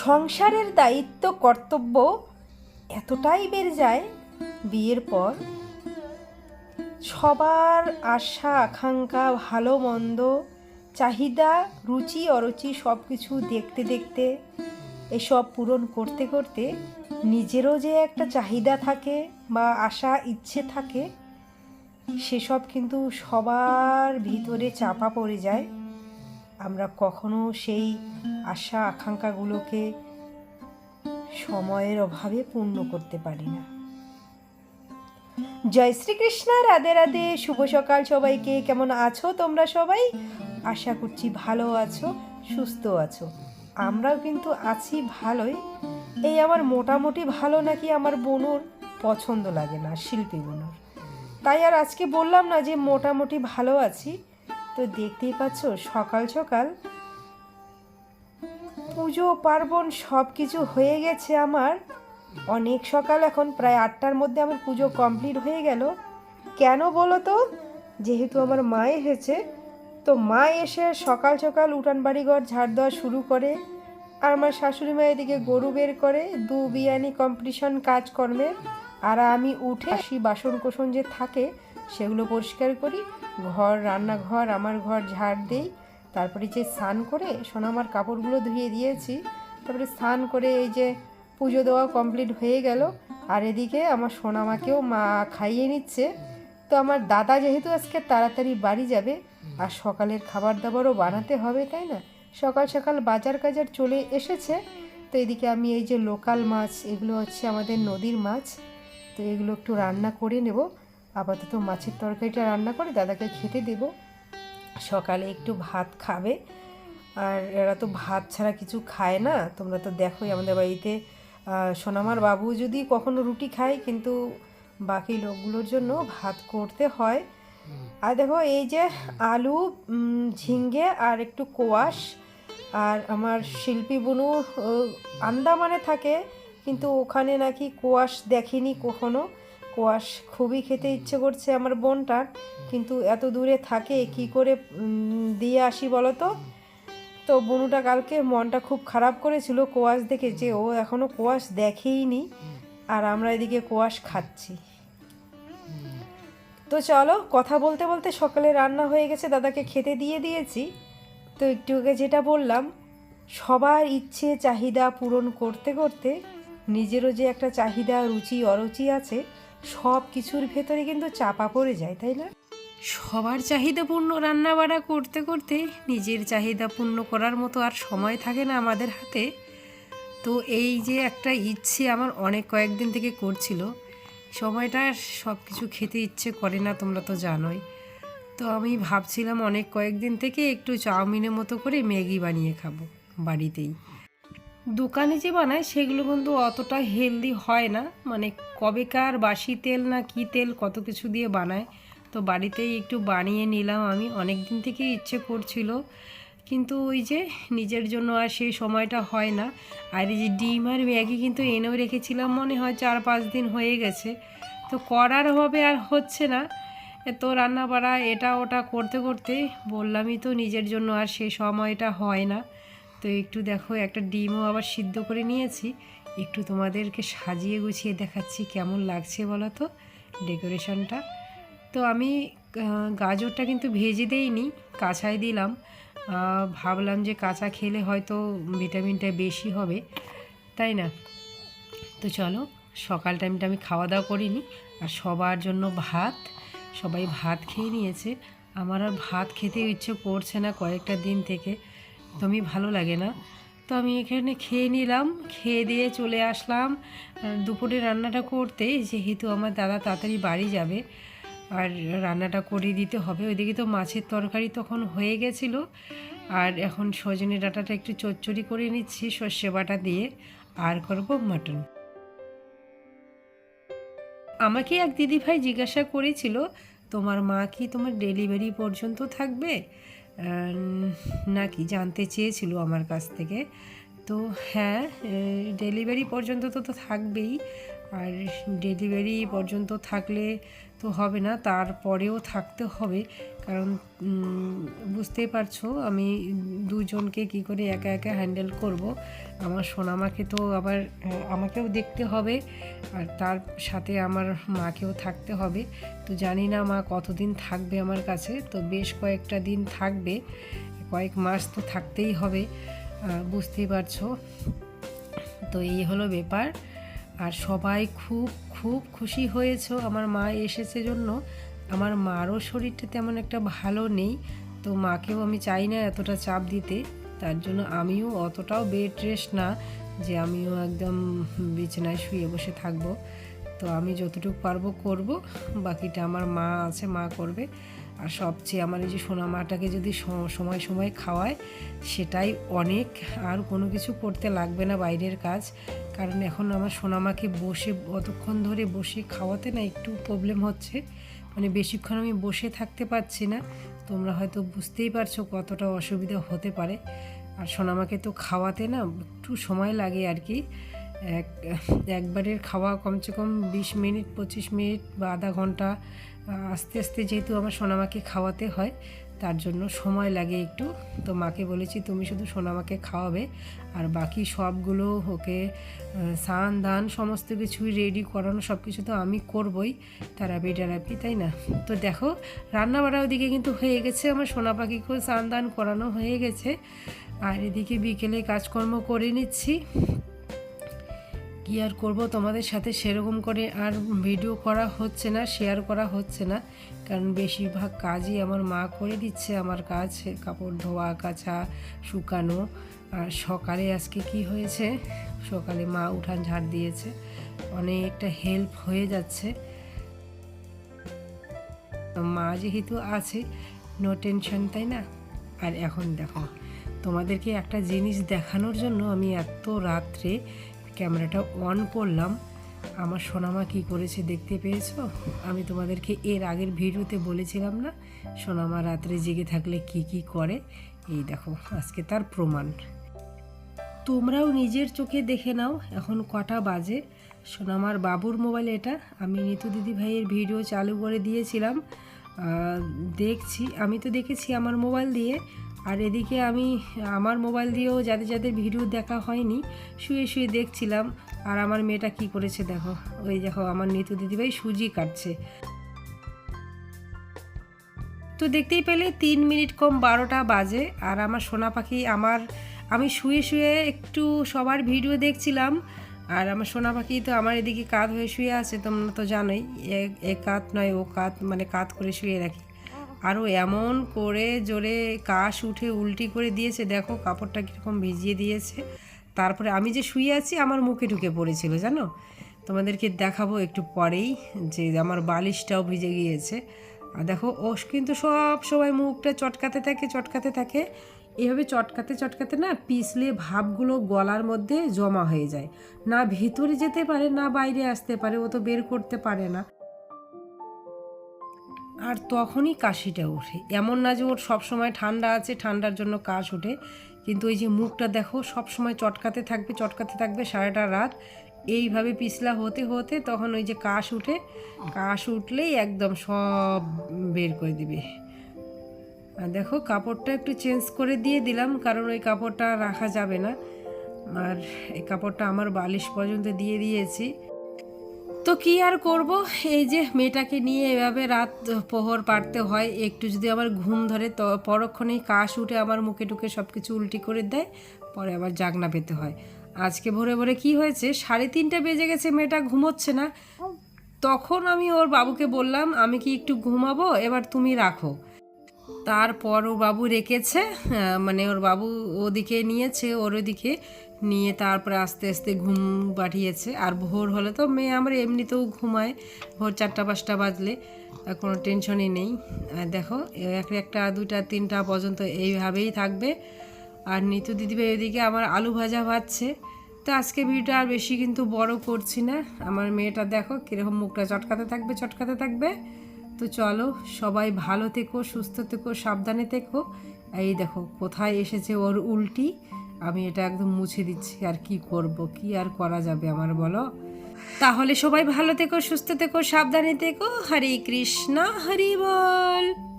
সংসারের দায়িত্ব, কর্তব্য এতটাই বেড়ে যায় বিয়ের পর। সবার আশা, আকাঙ্ক্ষা, ভালো, মন্দ, চাহিদা, রুচি, অরুচি সব কিছু দেখতে দেখতে, এসব পূরণ করতে করতে নিজেরও যে একটা চাহিদা থাকে বা আশা, ইচ্ছে থাকে, সেসব কিন্তু সবার ভিতরে চাপা পড়ে যায়। আমরা কখনো সেই আশা আকাঙ্ক্ষাগুলোকে সময়ের অভাবে পূর্ণ করতে পারি না। জয় শ্রীকৃষ্ণ, রাধে রাধে, শুভ সকাল সবাইকে। কেমন আছো তোমরা সবাই? আশা করছি ভালো আছো, সুস্থ আছো। আমরাও কিন্তু আছি ভালোই। এই আমার মোটামুটি ভালো নাকি আমার বোনুর পছন্দ লাগে না, শিল্পী বোনুর। তাই আর আজকে বললাম না যে মোটামুটি ভালো আছি। তো দেখতেই পাচ্ছ, সকাল সকাল পুজো, পার্বণ সব কিছু হয়ে গেছে আমার। অনেক সকাল এখন, প্রায় আটটার মধ্যে আমার পুজো কমপ্লিট হয়ে গেল। কেন বলো তো? যেহেতু আমার মা এসেছে, তো মা এসে সকাল সকাল উঠান বাড়ি ঘর ঝাড় দেওয়া শুরু করে। আর আমার শাশুড়ি মা এদিকে গরু বের করে, দু বিয়ানি কম্পিটিশন কাজকর্মে। আর আমি উঠে আসি বাসন কোসন যে থাকে, সেগুলো পরিষ্কার করি। ঘর, রান্নাঘর, আমার ঘর ঝাড় দিই। তারপরে যে স্নান করে সোনামার কাপড়গুলো ধুয়ে দিয়েছি। তারপরে স্নান করে এই যে পুজো দেওয়া কমপ্লিট হয়ে গেল। আর এদিকে আমার সোনামাকেও মা খাইয়ে নিচ্ছে। তো আমার দাদা যেহেতু আজকে তাড়াতাড়ি বাড়ি যাবে, আর সকালের খাবার দাবারও বানাতে হবে, তাই না? সকাল সকাল বাজার কাজার চলে এসেছে। তো এদিকে আমি এই যে লোকাল মাছ, এগুলো হচ্ছে আমাদের নদীর মাছ। তো এগুলো একটু রান্না করে নেব। আপাতত মাছের তরকারিটা রান্না করে দাদাকে খেতে দেব। সকালে একটু ভাত খাবে। আর এরা তো ভাত ছাড়া কিছু খায় না। তোমরা তো দেখোই আমাদের বাড়িতে সোনামার বাবু যদি কখনো রুটি খায়, কিন্তু বাকি লোকগুলোর জন্য ভাত করতে হয়। আর দেখো এই যে আলু ঝিঙ্গে আর একটু কোয়াশ। আর আমার শিল্পী বুনু আন্দামানে থাকে, কিন্তু ওখানে নাকি কোয়াশ দেখেনি কখনো। কোয়াশ খুবই খেতে ইচ্ছে করছে আমার বোনটার কিন্তু এত দূরে থাকে কি করে দিয়ে আসি বলো তো তো বনুটা কালকে মনটা খুব খারাপ করেছিল কোয়াশ দেখে যে ও এখনও কোয়াশ দেখেই নি আর আমরা এদিকে কোয়াশ খাচ্ছি। তো চলো কথা বলতে বলতে সকালে রান্না হয়ে গেছে দাদাকে খেতে দিয়ে দিয়েছি। তো একটু আগে যেটা বললাম সবার ইচ্ছে চাহিদা পূরণ করতে করতে নিজেরও যে একটা চাহিদা রুচি অরুচি আছে সব কিছুর ভেতরে কিন্তু চাপা পড়ে যায়, তাই না? সবার চাহিদা পূর্ণ রান্না বাড়া করতে করতে নিজের চাহিদা পূর্ণ করার মতো আর সময় থাকে না আমাদের হাতে। তো এই যে একটা ইচ্ছে আমার অনেক কয়েকদিন থেকে করছিল, সময়টা সব কিছু খেতে ইচ্ছে করে না, তোমরা তো জানোই। তো আমি ভাবছিলাম অনেক কয়েকদিন থেকে একটু চাউমিনের মতো করে ম্যাগি বানিয়ে খাব বাড়িতেই। দোকানে যে বানায়, সেগুলো কিন্তু অতটা হেলদি হয় না। মানে কবেকার বাসি তেল না কি তেল, কত কিছু দিয়ে বানায়। তো বাড়িতেই একটু বানিয়ে নিলাম আমি। অনেক দিন থেকে ইচ্ছে করছিল। কিন্তু ওই যে নিজের জন্য আর সেই সময়টা হয় না। আর এই যে ডিম আর ম্যাগি কিন্তু এনেও রেখেছিলাম, মনে হয় চার পাঁচ দিন হয়ে গেছে। তো করার হবে আর হচ্ছে না। তো রান্না বাড়া এটা ওটা করতে করতে বললামই তো নিজের জন্য আর সেই সময়টা হয় না। তো একটু দেখো, একটা ডিমও আবার সিদ্ধ করে নিয়েছি। একটু তোমাদেরকে সাজিয়ে গুছিয়ে দেখাচ্ছি কেমন লাগছে বলো তো ডেকোরেশনটা। তো আমি গাজরটা কিন্তু ভেজে দেইনি, কাঁচাই দিলাম। ভাবলাম যে কাঁচা খেলে হয়তো ভিটামিনটা বেশি হবে, তাই না? তো চলো, সকাল টাইমটা আমি খাওয়া দাওয়া করিনি, আর সবার জন্য ভাত। সবাই ভাত খেয়ে নিয়েছে। আমার আর ভাত খেতে ইচ্ছে করছে না কয়েকটা দিন থেকে। আমি ভালো লাগে না। তো আমি এখানে খেয়ে নিলাম, খেয়ে দিয়ে চলে আসলাম। দুপুরে রান্নাটা করতে যেহেতু আমার দাদা তাড়াতাড়ি বাড়ি যাবে, আর রান্নাটা করে দিতে হবে। ওইদিকে তো মাছের তরকারি তখন হয়ে গেছিল, আর এখন সজনে ডাঁটাটা একটু চচ্চড়ি করে নিচ্ছি, সর্ষে বাটা দিয়ে। আর করব মাটন। আমাকে এক দিদিভাই জিজ্ঞাসা করেছিল, তোমার মা কি তোমার ডেলিভারি পর্যন্ত থাকবে? নাকি জানতে চেয়েছিল আমার কাছ থেকে। তো হ্যাঁ ডেলিভারি পর্যন্ত তো তো থাকবেই। আর ডেলিভারি পর্যন্ত থাকলে তো হবে না, তারপরেও থাকতে হবে। কারণ বুঝতেই পারছ, আমি দুজনকে কি করে একা একা হ্যান্ডেল করব? আমার সোনামাকে তো আবার আমাকেও দেখতে হবে, আর তার সাথে আমার মাকেও থাকতে হবে। তো জানি না মা কতদিন থাকবে আমার কাছে, তো বেশ কয়েকটা দিন থাকবে, কয়েক মাস তো থাকতেই হবে বুঝতেই পারছ। তো এই হলো ব্যাপার। আর সবাই খুব খুব খুশি হয়েছো, আমার মা এসেছে জন্য। আমার মারও শরীরটা তেমন একটা ভালো নেই, তো মাকেও আমি চাই না এতটা চাপ দিতে। তার জন্য আমিও অতটাও বেড রেস্ট না যে আমিও একদম বিছানায় শুয়ে বসে থাকব। তো আমি যতটুকু পারব করব, বাকিটা আমার মা আছে, মা করবে। আর সবচেয়ে আমার এই যে সোনা মাটাকে যদি সময় সময় খাওয়ায়, সেটাই অনেক। আর কোনো কিছু করতে লাগবে না বাইরের কাজ। কারণ এখন আমার সোনামাকে বসে, অতক্ষণ ধরে বসে খাওয়াতে না একটু প্রবলেম হচ্ছে। মানে বেশিক্ষণ আমি বসে থাকতে পারছি না। তোমরা হয়তো বুঝতেই পারছ কতটা অসুবিধা হতে পারে। আর সোনামাকে তো খাওয়াতে না একটু সময় লাগে আর কি। এক, একবারের খাওয়া কমসে কম বিশ মিনিট, পঁচিশ মিনিট বা আধা ঘণ্টা আস্তে আস্তে যেহেতু আমার সোনামাকে খাওয়াতে হয়, তার জন্য সময় লাগে একটু। তো মাকে বলেছি, তুমি শুধু সোনামাকে খাওয়াবে, আর বাকি সবগুলো ওকে স্নান, দান সমস্ত কিছুই রেডি করানো সব কিছু তো আমি করবই থেরাপি টেরাপি তাই না? তো দেখো রান্না বাড়া ওদিকে কিন্তু হয়ে গেছে, আমার সোনা পাখিকেও স্নান, দান করানো হয়ে গেছে, আর এদিকে বিকেলে কাজকর্ম করে নিচ্ছি। কি আর করব? তোমাদের সাথে সেরকম করে আর ভিডিও করা হচ্ছে না শেয়ার করা হচ্ছে না। কারণ বেশিরভাগ কাজই আমার মা করে দিচ্ছে, আমার কাজ কাপড় ধোয়া, কাচা, শুকানো। আর সকালে আজকে কি হয়েছে? সকালে মা উঠান ঝাড় দিয়েছে। অনেকটা হেল্প হয়ে যাচ্ছে। মা যেহেতু আছে নো টেনশন তাই না? আর এখন দেখো, তোমাদেরকে একটা জিনিস দেখানোর জন্য আমি এত রাত্রে ক্যামেরাটা অন করলাম। আমার সোনামা কি করেছে দেখতে পেয়েছ? আমি তোমাদেরকে এর আগের ভিডিওতে বলেছিলাম না, সোনামা রাত্রে জেগে থাকলে কি কি করে? এই দেখো, আজকে তার প্রমাণ। তোমরাও নিজের চোখে দেখে নাও, এখন কটা বাজে। সোনামার বাবুর মোবাইল এটা, আমি নিতু দিদি ভাইয়ের ভিডিও চালু করে দিয়েছিলাম। দেখছি, আমি তো দেখেছি আমার মোবাইল দিয়ে। আর এদিকে আমি, আমার মোবাইল দিয়েও যাদের যাদের ভিডিও দেখা হয়নি, শুয়ে শুয়ে দেখছিলাম, আর আমার মেয়েটা কি করেছে দেখো, ওই দেখো আমার নিতু দিদিভাই সুজি কাটছে। তো দেখতেই পেলে তিন মিনিট কম বারোটা বাজে, আর আমার সোনা পাখি আমার, আমি শুয়ে শুয়ে একটু সবার ভিডিও দেখছিলাম, আর আমার সোনা পাখি তো আমার এদিকে কাত হয়ে শুয়ে আছে, তোমরা তো জানোই, এ- কাত নয়, ও কাত মানে কাত করে শুয়ে রাখি। আরও এমন করে জোরে কাশ উঠে উল্টি করে দিয়েছে, দেখো কাপড়টা কীরকম ভিজিয়ে দিয়েছে। তারপরে আমি যে শুয়ে আছি, আমার মুখে ঢুকে পড়েছিল, জানো? তোমাদেরকে দেখাবো একটু পরেই যে আমার বালিশটাও ভিজে গিয়েছে। আর দেখো, ও কিন্তু সব সময় মুখটা চটকাতে থাকে চটকাতে থাকে। এভাবে চটকাতে চটকাতে না পিছলে ভাবগুলো গলার মধ্যে জমা হয়ে যায়। না ভিতরে যেতে পারে, না বাইরে আসতে পারে, ও তো বের করতে পারে না। আর তখনই কাশিটা ওঠে। এমন না যে ওর সবসময় ঠান্ডা আছে, ঠান্ডার জন্য কাশ ওঠে, কিন্তু ওই যে মুখটা দেখো, সবসময় চটকাতে থাকবে চটকাতে থাকবে সারাটা রাত। এইভাবে পিছলা হতে হতে তখন ওই যে কাশ উঠে, কাশ উঠলেই একদম সব বের করে দিবে। আর দেখো, কাপড়টা একটু চেঞ্জ করে দিয়ে দিলাম, কারণ ওই কাপড়টা রাখা যাবে না। আর এই কাপড়টা আমার বালিশ পর্যন্ত দিয়ে দিয়েছি। তো কি আর করব? এই যে মেয়েটাকে নিয়ে এভাবে রাত প্রহর পারতে হয়, একটু যদি আবার ঘুম ধরে, তো পরক্ষণেই কাশ উঠে আমার মুখে টুকে সব কিছু উল্টি করে দেয়, পরে আবার জাগনা পেতে হয়। আজকে ভোরে ভোরে কি হয়েছে? সাড়ে তিনটে বেজে গেছে, মেয়েটা ঘুমোচ্ছে না। তখন আমি ওর বাবুকে বললাম, আমি কি একটু ঘুমাবো? এবার তুমি রাখো। তারপর ও বাবু রেখেছে মানে ওর বাবু ওদিকে নিয়েছে, ওর ওদিকে। নিয়ে তারপরে আস্তে আস্তে ঘুম পাঠিয়েছে। আর ভোর হলে তো মেয়ে আমার এমনিতেও ঘুমায়। ভোর চারটা পাঁচটা বাজলে কোনো টেনশনই নেই। দেখো, এক একটা, দুইটা, তিনটা পর্যন্ত এইভাবেই থাকবে। আর নিতু দিদিভাই ওইদিকে আমার আলু ভাজা ভাজছে। তো আজকে ভিডিওটা আর বেশি কিন্তু বড় করছি না। আমার মেয়েটা দেখো কীরকম মুখটা চটকাতে থাকবে চটকাতে থাকবে। তো চলো, সবাই ভালো থেকো, সুস্থ থেকো, সাবধানে থেকো। এই দেখো, কোথায় এসেছে ওর উল্টি? আমি এটা একদম মুছে দিচ্ছি, আর কি করব, কি আর করা যাবে আমার বলো? তাহলে সবাই ভালো থেকো, সুস্থ থেকো, সাবধানে থেকো। হরে কৃষ্ণ, হরি বল।